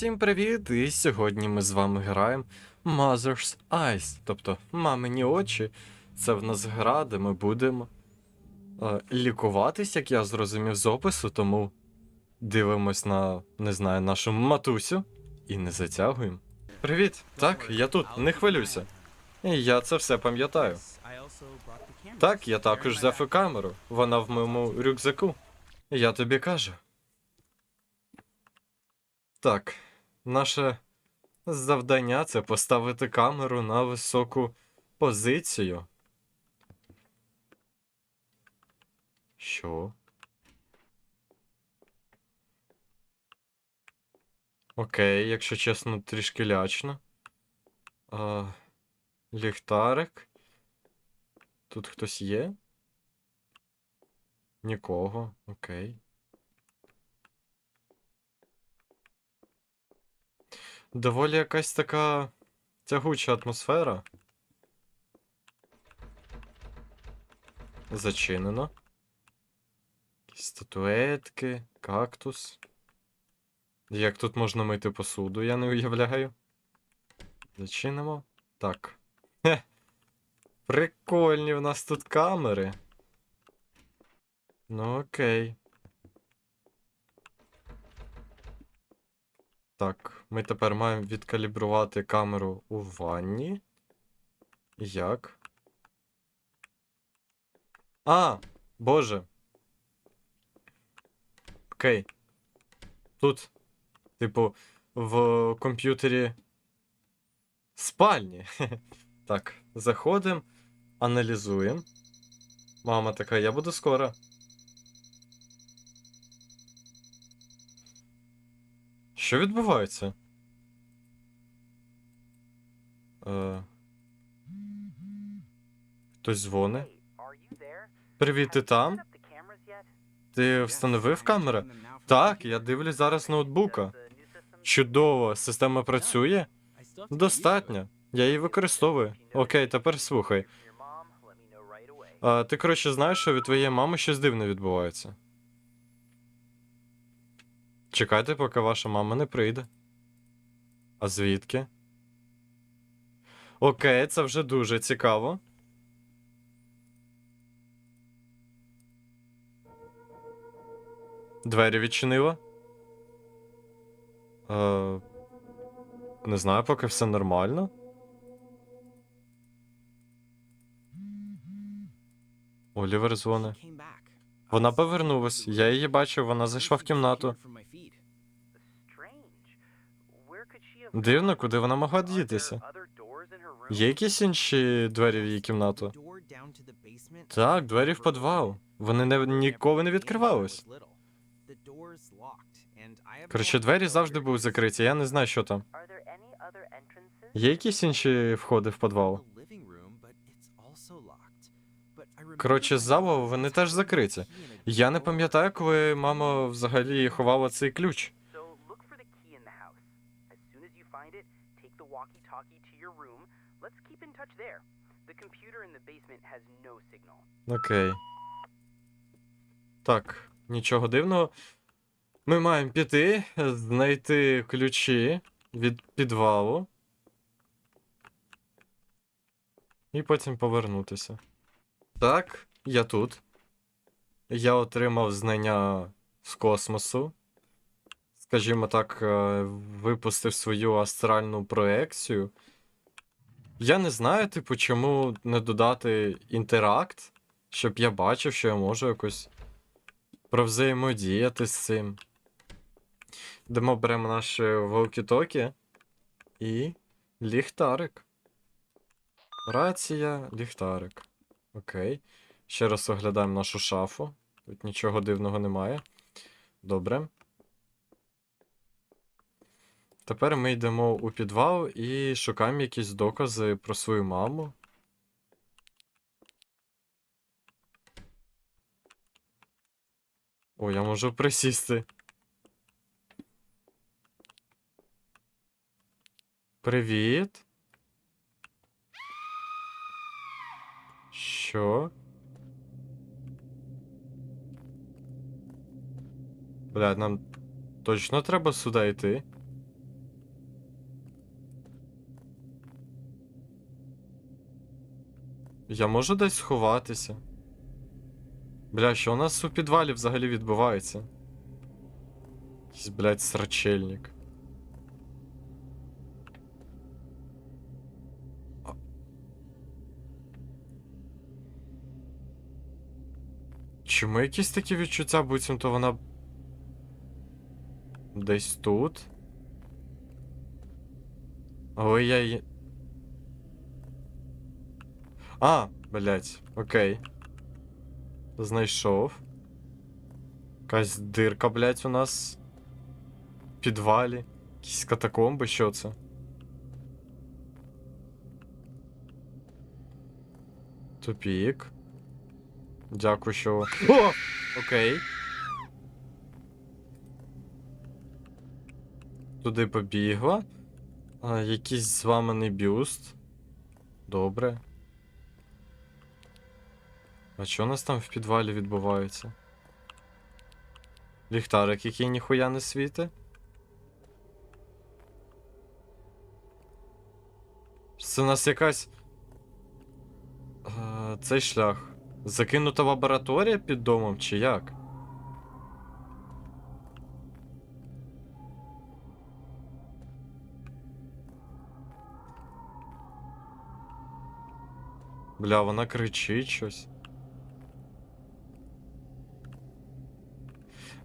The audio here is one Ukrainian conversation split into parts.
Всім привіт! І сьогодні ми з вами граємо Mother's Eyes, тобто мамині очі. Це в нас гра, де ми будемо е, лікуватись, як я зрозумів з опису, тому дивимось на, не знаю, нашу матусю і не затягуємо. Привіт! Так, я тут, не хвилюйся. І я це все пам'ятаю. Так, я також взяв і камеру. Вона в моєму рюкзаку. Я тобі кажу. Так, наше завдання це поставити камеру на високу позицію. Що? Окей, якщо чесно, трішки лячно. А, ліхтарик. Тут хтось є? Нікого, окей. Доволі якась така тягуча атмосфера. Зачинено. Статуетки, кактус. Як тут можна мити посуду, я не уявляю. Зачинимо. Так. Хе. Прикольні в нас тут камери. Ну окей. Так, ми тепер маємо відкалібрувати камеру у ванні. Як? А, боже. Окей. Тут, типу, в комп'ютері спальні. Так, заходимо, аналізуємо. Мама така, я буду скоро. Що відбувається? Е... Хтось дзвонить. Привіт, ти там? Ти встановив камери? Так, я дивлюсь зараз ноутбука. Чудово, система працює? Достатньо. Я її використовую. Окей, тепер слухай. А, ти, коротше, знаєш, що від твоєї мами щось дивне відбувається. Чекайте, поки ваша мама не прийде. А звідки? Окей, це вже дуже цікаво. Двері відчинила. Е, не знаю, поки все нормально. Олівер дзвони. Вона повернулась. Я її бачив, вона зайшла в кімнату. Дивно, куди вона могла дітися. Є якісь інші двері в її кімнату? Так, двері в підвал. Вони не, ніколи не відкривались. Коротше, двері завжди були закриті, я не знаю, що там. Є якісь інші входи в підвал? Коротше, залу вони теж закриті. Я не пам'ятаю, коли мама взагалі ховала цей ключ. Walkie-talkie to your room. Let's keep in touch there. The computer in the basement has no signal. Окей. Так, нічого дивного. Ми маємо піти, знайти ключі від підвалу. І потім повернутися. Так, я тут. Я отримав знання з космосу. Скажімо так, е, випустив свою астральну проекцію. Я не знаю, типу, чому не додати інтеракт, щоб я бачив, що я можу якось провзаємодіяти з цим. Йдемо беремо наші волкі-токі і ліхтарик. Рація, ліхтарик. Окей. Ще раз оглядаємо нашу шафу. Тут нічого дивного немає. Добре. Тепер ми йдемо у підвал і шукаємо якісь докази про свою маму. О, я можу присісти. Привіт. Що? Бля, нам точно треба сюди йти? Я можу десь сховатися. Бля, що у нас у підвалі взагалі відбувається? Якийсь, блядь, срачельник. Чому якісь такі відчуття, буцімто вона. Десь тут? Але я її. А, блять, окей. Знайшов. Якась дирка, блять, у нас. В підвалі. Якісь катакомби, що це? Тупік. Дякую, що. О! Окей. Туди побігла. А, якийсь зламаний бюст. Добре. А що у нас там в підвалі відбувається? Ліхтарик, який ніхуя не світить? Це у нас якась. А, цей шлях. Закинута лабораторія під домом, чи як? Бля, вона кричить щось.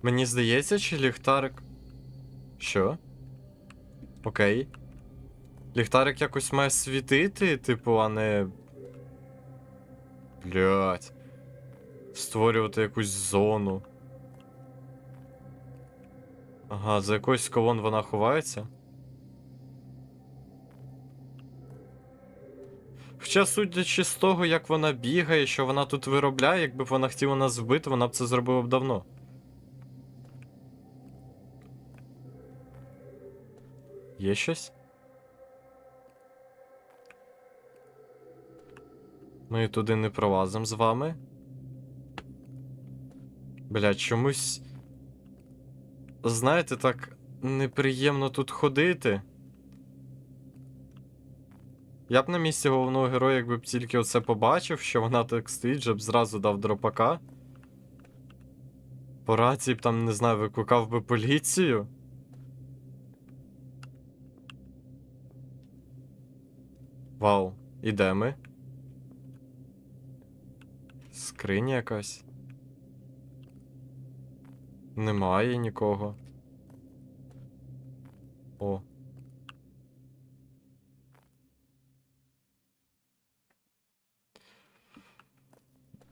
Мені здається, чи ліхтарик. Що? Окей. Ліхтарик якось має світити, типу, а не. Блять. Створювати якусь зону. Ага, за якоюсь колон вона ховається. Хоча, судячи з того, як вона бігає, що вона тут виробляє, якби б вона хотіла нас вбити, вона б це зробила б давно. Є щось? Ми туди не пролазимо з вами. Блядь, чомусь. Знаєте, так неприємно тут ходити. Я б на місці головного героя, якби б тільки оце побачив, що вона так стоїть, вже б зразу дав дропака. По рації б там, не знаю, викликав би поліцію. Вау, і де ми? Скриня якась. Немає нікого. О.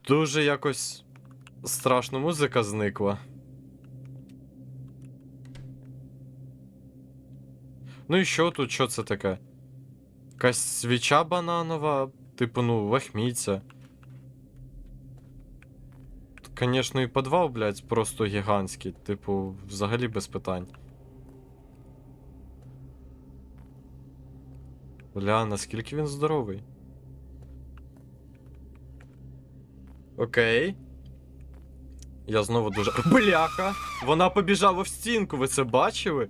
Дуже якось страшно музика зникла. Ну і що тут, що це таке? Якась свіча бананова, типу, ну, лахміця. Звісно, і підвал, блядь, просто гігантський, типу, взагалі без питань. Бля, наскільки він здоровий? Окей. Я знову дуже. Бляха! Вона побіжала в стінку, ви це бачили?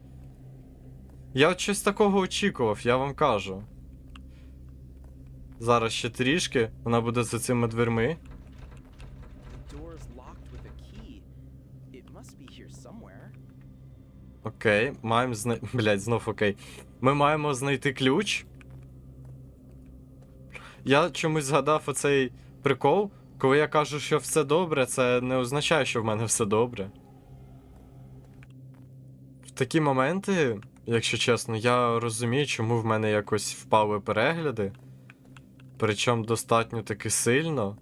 Я от щось такого очікував, я вам кажу. Зараз ще трішки, вона буде за цими дверми. Окей, маємо знай... Блять, знов окей. Ми маємо знайти ключ. Я чомусь згадав оцей прикол. Коли я кажу, що все добре, це не означає, що в мене все добре. В такі моменти, якщо чесно, я розумію, чому в мене якось впали перегляди. Причому достатньо таки сильно.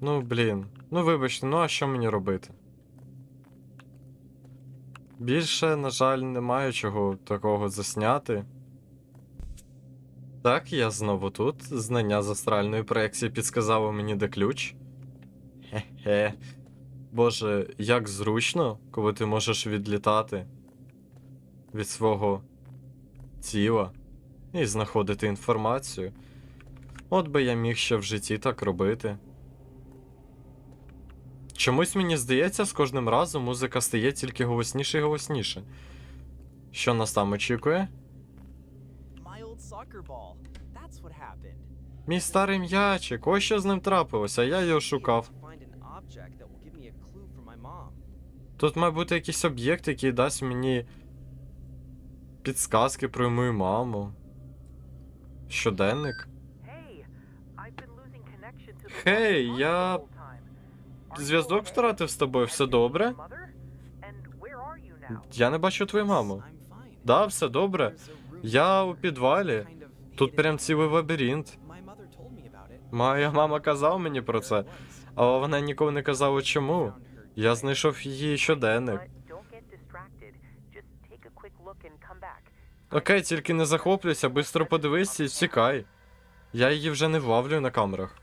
Ну, блін. Ну, вибачте, ну а що мені робити? Більше, на жаль, немає чого такого засняти. Так, я знову тут. Знання з астральної проекції підсказало мені де ключ. Хе-хе. Боже, як зручно, коли ти можеш відлітати від свого тіла і знаходити інформацію. От би я міг ще в житті так робити. Чомусь мені здається, з кожним разом музика стає тільки голосніше і голосніше. Що нас там очікує? Мій старий м'ячик, ось що з ним трапилося, я його шукав. Тут має бути якийсь об'єкт, який дасть мені підсказки про мою маму. Щоденник. Hey, Хей, walkie-talkie я зв'язок втратив з тобою, все добре? Я не бачу твою маму. Да, все добре. Я у підвалі. Тут прям цілий лабіринт. Моя мама казала мені про це, але вона ніколи не казала чому. Я знайшов її щоденник. Окей, тільки не захоплюйся, бистро подивись і втікай. Я її вже не влавлю на камерах.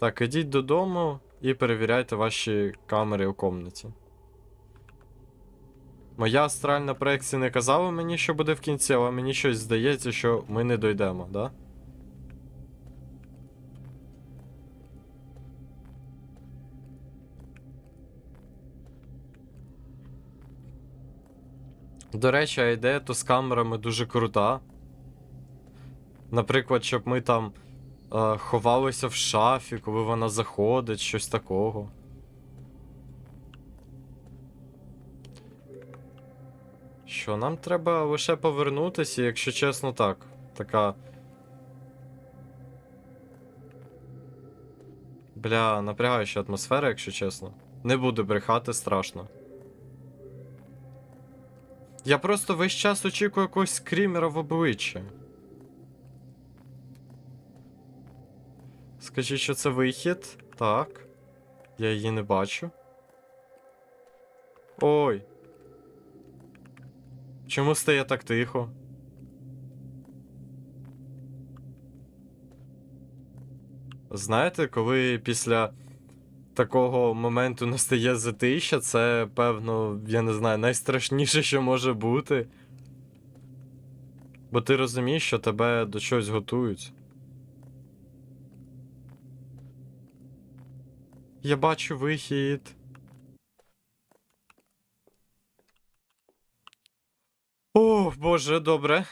Так, ідіть додому і перевіряйте ваші камери у комнаті. Моя астральна проекція не казала мені, що буде в кінці, але мені щось здається, що ми не дойдемо, да? До речі, ідея то з камерами дуже крута. Наприклад, щоб ми там е, ховалися в шафі, коли вона заходить, щось такого. Що, нам треба лише повернутися, якщо чесно, так. Така. Бля, напрягаюча атмосфера, якщо чесно. Не буду брехати, страшно. Я просто весь час очікую якогось скрімера в обличчя. Скажіть, що це вихід? Так. Я її не бачу. Ой. Чому стає так тихо? Знаєте, коли після такого моменту настає затища, це, певно, я не знаю, найстрашніше, що може бути. Бо ти розумієш, що тебе до чогось готують. Я бачу вихід. О, боже, добре.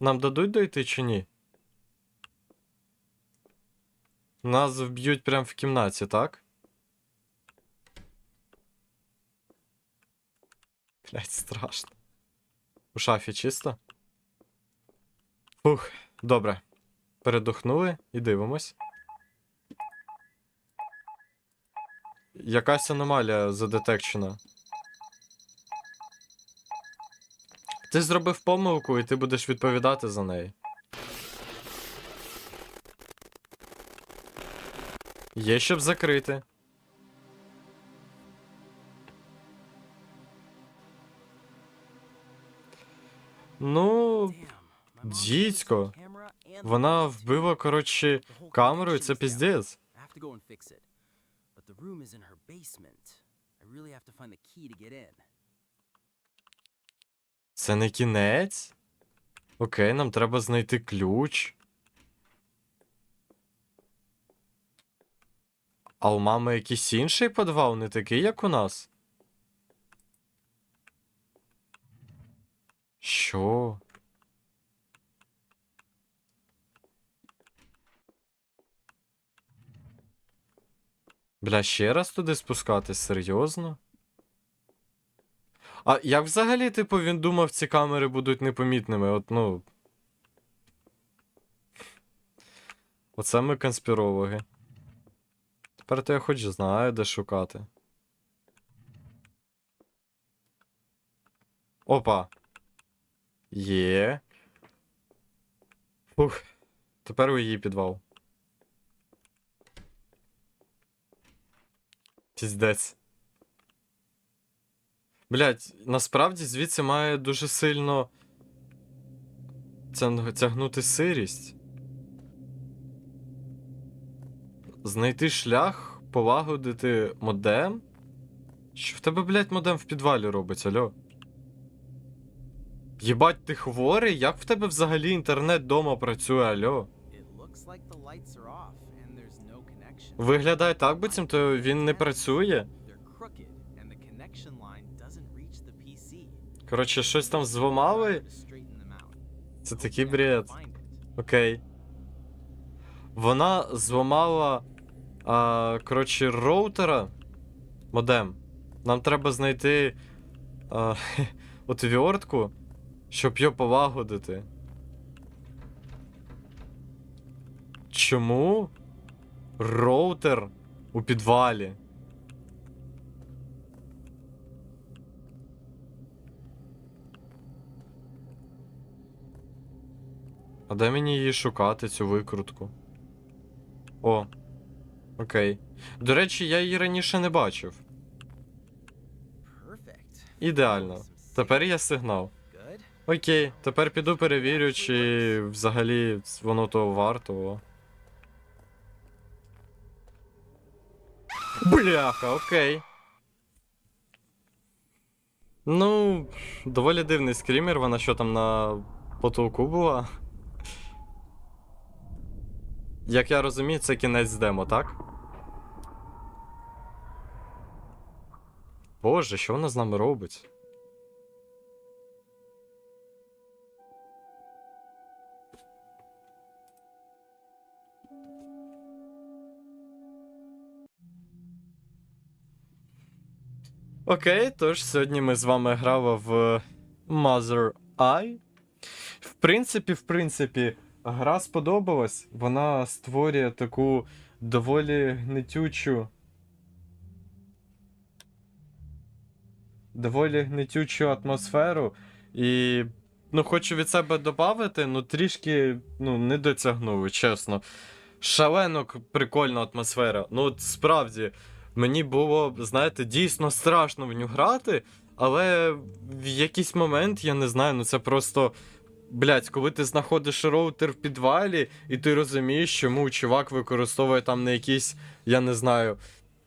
Нам дадуть дойти чи ні? Нас вб'ють прямо в кімнаті, так? Блять, страшно. У шафі чисто? Фух, добре. Передохнули і дивимось. Якась аномалія задетекчена. Ти зробив помилку, і ти будеш відповідати за неї. Her basement. I really have to find the key to get in. Це не кінець? Окей, нам треба знайти ключ. А у мами якийсь інший підвал, не такий, як у нас? Що? Бля, ще раз туди спускатись, серйозно? А як взагалі, типу, він думав, ці камери будуть непомітними? От, ну. Оце ми конспірологи. Тепер то я хоч знаю, де шукати. Опа. Є. Фух. Тепер у її підвал. Піздець. Блять, насправді звідси має дуже сильно тягнути сирість. Знайти шлях, полагодити модем. Що в тебе, блять, модем в підвалі робить, альо? Єбать, ти хворий? Як в тебе взагалі інтернет дома працює, альо? Виглядає так, буцімто він не працює. Коротше, щось там out. Це такий бред. Окей. Вона зламала. А, коротше, роутера. Модем. Нам треба знайти. А, отвертку, щоб його полагодити. Чому роутер у підвалі? А де мені її шукати, цю викрутку? О. Окей. До речі, я її раніше не бачив. Ідеально. Тепер є сигнал. Окей, тепер піду перевірю, чи взагалі воно того варто. Бляха, окей. Ну, доволі дивний скрімер, вона що там на потолку була. Як я розумію, це кінець демо, так? Боже, що вона з нами робить? Окей, тож сьогодні ми з вами грали в Mother Eye. В принципі, в принципі, гра сподобалась. Вона створює таку доволі гнетючу. Доволі гнетючу атмосферу. І. Ну, хочу від себе додати, ну трішки ну, не дотягнули, чесно. Шалено прикольна атмосфера. Ну, от справді, мені було, знаєте, дійсно страшно в нього грати, але в якийсь момент, я не знаю, ну це просто. Блять, коли ти знаходиш роутер в підвалі, і ти розумієш, чому чувак використовує там не якийсь, я не знаю,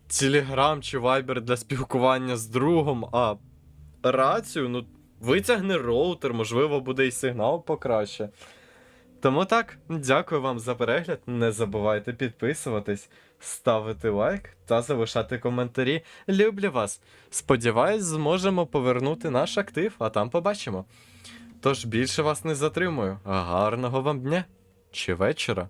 Телеграм чи Viber для спілкування з другом, а рацію, ну, витягни роутер, можливо, буде і сигнал покраще. Тому так, дякую вам за перегляд. Не забувайте підписуватись, ставити лайк та залишати коментарі. Люблю вас. Сподіваюсь, зможемо повернути наш актив, а там побачимо. Тож більше вас не затримую. Гарного вам дня чи вечора.